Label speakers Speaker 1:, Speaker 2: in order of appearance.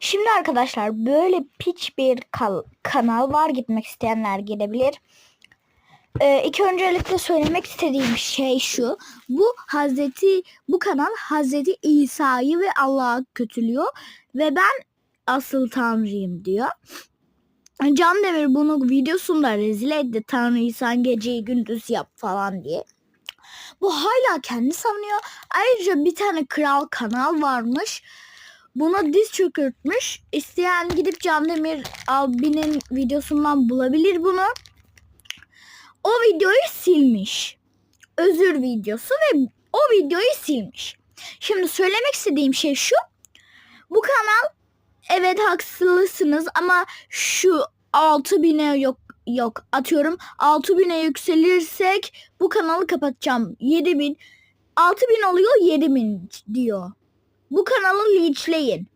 Speaker 1: Şimdi arkadaşlar böyle piç bir kanal var gitmek isteyenler gidebilir. Ee, ilk öncelikle söylemek istediğim şey şu. Bu Hazreti bu kanal Hazreti İsa'yı ve Allah'ı kötülüyor ve ben asıl tanrıyım diyor. Can Demir bunu videosunda rezil etti. Tanrı İsa'nın geceyi gündüz yap falan diye. Bu hala kendi savunuyor. Ayrıca bir tane kral kanal varmış. Buna diz çökürtmüş. İsteyen gidip Can Demir abinin videosundan bulabilir bunu. O videoyu silmiş. Özür videosu ve o videoyu silmiş. Şimdi söylemek istediğim şey şu. Bu kanal evet haksızsınız ama şu 6000'e yok yok atıyorum 6000'e yükselirsek bu kanalı kapatacağım. 7000 6000 oluyor 7000 diyor. Bu kanalı linçleyin.